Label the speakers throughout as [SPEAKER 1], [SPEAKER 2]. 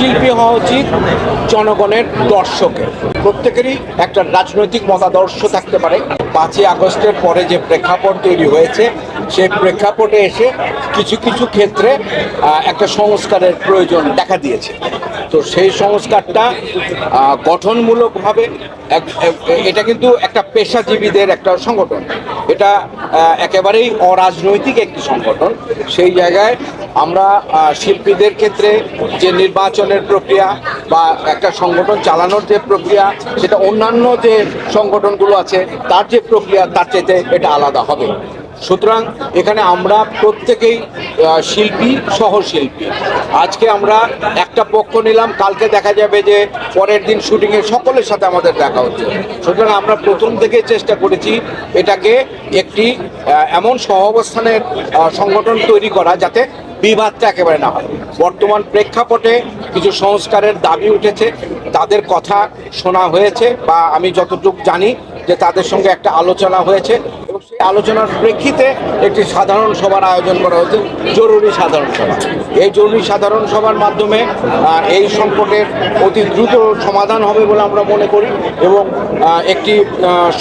[SPEAKER 1] শিল্পী হওয়া উচিত জনগণের দর্শকের। প্রত্যেকেরই একটা রাজনৈতিক মতাদর্শ থাকতে পারে। পাঁচই আগস্টের পরে যে প্রেক্ষাপট তৈরি হয়েছে, সেই প্রেক্ষাপটে এসে কিছু কিছু ক্ষেত্রে একটা সংস্কারের প্রয়োজন দেখা দিয়েছে। তো সেই সংস্কারটা গঠনমূলকভাবে এটা কিন্তু একটা পেশাজীবীদের একটা সংগঠন। এটা একেবারেই অরাজনৈতিক একটি সংগঠন। সেই জায়গায় আমরা শিল্পীদের ক্ষেত্রে যে নির্বাচনের প্রক্রিয়া বা একটা সংগঠন চালানোর যে প্রক্রিয়া, সেটা অন্যান্য যে সংগঠনগুলো আছে, তার যে প্রক্রিয়া, তার চাইতে এটা আলাদা হবে। সুতরাং এখানে আমরা প্রত্যেকেই শিল্পী সহ শিল্পী আজকে আমরা একটা পক্ষ নিলাম, কালকে দেখা যাবে যে পরের দিন শুটিংয়ে সকলের সাথে আমাদের দেখা হচ্ছে। সুতরাং আমরা প্রথম থেকে চেষ্টা করেছি এটাকে একটি এমন সহ অবস্থানের সংগঠন তৈরি করা যাতে বিবাদটা একেবারে না হয়। বর্তমান প্রেক্ষাপটে কিছু সংস্কারের দাবি উঠেছে, তাদের কথা শোনা হয়েছে বা আমি যতটুকু জানি যে তাদের সঙ্গে একটা আলোচনা হয়েছে। আলোচনার প্রেক্ষিতে একটি সাধারণ সভার আয়োজন করা হয়েছে, জরুরি সাধারণ সভা। এই জরুরি সাধারণ সভার মাধ্যমে এই সংকটের অতি দ্রুত সমাধান হবে বলে আমরা মনে করি এবং একটি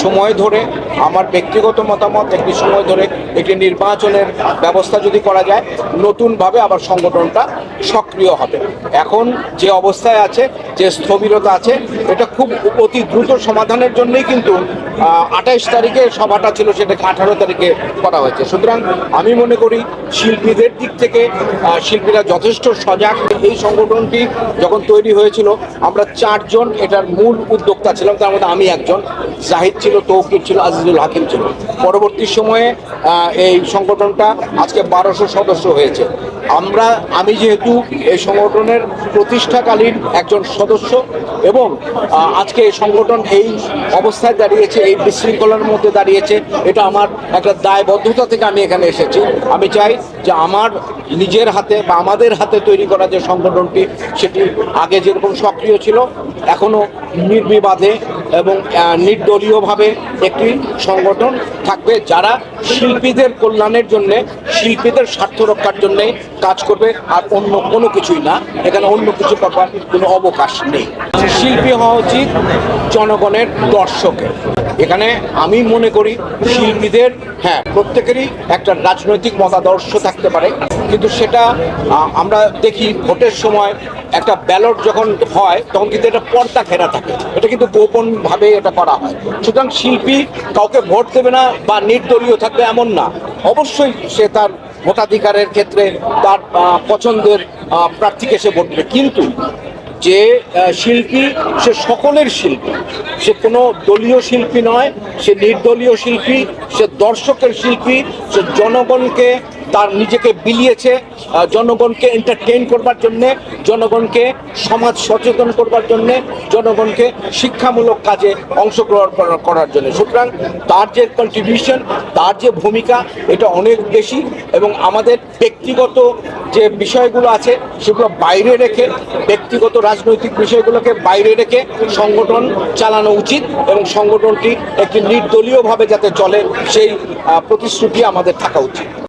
[SPEAKER 1] সময় ধরে আমার ব্যক্তিগত মতামত, একটি সময় ধরে একটি নির্বাচনের ব্যবস্থা যদি করা যায়, নতুনভাবে আবার সংগঠনটা সক্রিয় হবে। এখন যে অবস্থায় আছে, যে স্থবিরতা আছে, এটা খুব অতি দ্রুত সমাধানের জন্যই কিন্তু আঠাইশ তারিখে সভাটা ছিল সেটাকে আঠারো তারিখে করা হয়েছে। সুতরাং আমি মনে করি শিল্পীদের দিক থেকে শিল্পীরা যথেষ্ট সজাগ। এই সংগঠনটি যখন তৈরি হয়েছিল, আমরা চারজন এটার মূল উদ্যোক্তা ছিলাম, তার মধ্যে আমি একজন। জাহিদ ছিল তৌকির ছিল, আজিজুল হাকিম ছিল। পরবর্তী সময়ে এই সংগঠনটা আজকে বারোশো সদস্য হয়েছে। আমরা, আমি যেহেতু এই সংগঠনের প্রতিষ্ঠাকালীন একজন সদস্য এবং আজকে এই সংগঠন এই অবস্থায় দাঁড়িয়েছে, এই বিশৃঙ্খলার মধ্যে দাঁড়িয়েছে, এটা আমার একটা দায়বদ্ধতা থেকে আমি এখানে এসেছি। আমি চাই যে আমার নিজের হাতে বা আমাদের হাতে তৈরি করা যে সংগঠনটি, সেটি আগে যেরকম সক্রিয় ছিল এখনও নির্বিবাদে এবং নির্দলীয়ভাবে একটি সংগঠন থাকবে যারা শিল্পীদের কল্যাণের জন্যে, শিল্পীদের স্বার্থ রক্ষার জন্যে কাজ করবে আর অন্য কোনো কিছুই না। এখানে অন্য কিছু করবার কোনো অবকাশ নেই। শিল্পী হওয়া উচিত জনগণের দর্শকের। এখানে আমি মনে করি শিল্পীদের হ্যাঁ প্রত্যেকেরই একটা রাজনৈতিক মতাদর্শ থাকতে পারে। কিন্তু সেটা আমরা দেখি ভোটের সময় একটা ব্যালট যখন হয়, তখন কিন্তু এটা পর্দা ঘেরা থাকে। এটা কিন্তু গোপনভাবে এটা করা হয়। সুতরাং শিল্পী কাউকে ভোট দেবে না বা নির্দলীয় থাকবে এমন না। অবশ্যই সে তার ভোটাধিকারের ক্ষেত্রে তার পছন্দের প্রার্থীকে সে ভোট দেবে। কিন্তু যে শিল্পী, সে সকলের শিল্পী। সে কোনো দলীয় শিল্পী নয়, সে নির্দলীয় শিল্পী, সে দর্শকের শিল্পী, সে জনগণকে তার নিজেকে বিলিয়েছে জনগণকে এন্টারটেইন করবার জন্যে, জনগণকে সমাজ সচেতন করবার জন্যে, জনগণকে শিক্ষামূলক কাজে অংশগ্রহণ করার জন্য। সুতরাং তার যে কন্ট্রিবিউশন তার যে ভূমিকা, এটা অনেক বেশি এবং আমাদের ব্যক্তিগত যে বিষয়গুলো আছে সেগুলো বাইরে রেখে, ব্যক্তিগত রাজনৈতিক বিষয়গুলোকে বাইরে রেখে সংগঠন চালানো উচিত এবং সংগঠনটি একটি নির্দলীয়ভাবে যাতে চলে, সেই প্রতিশ্রুতি আমাদের থাকা উচিত।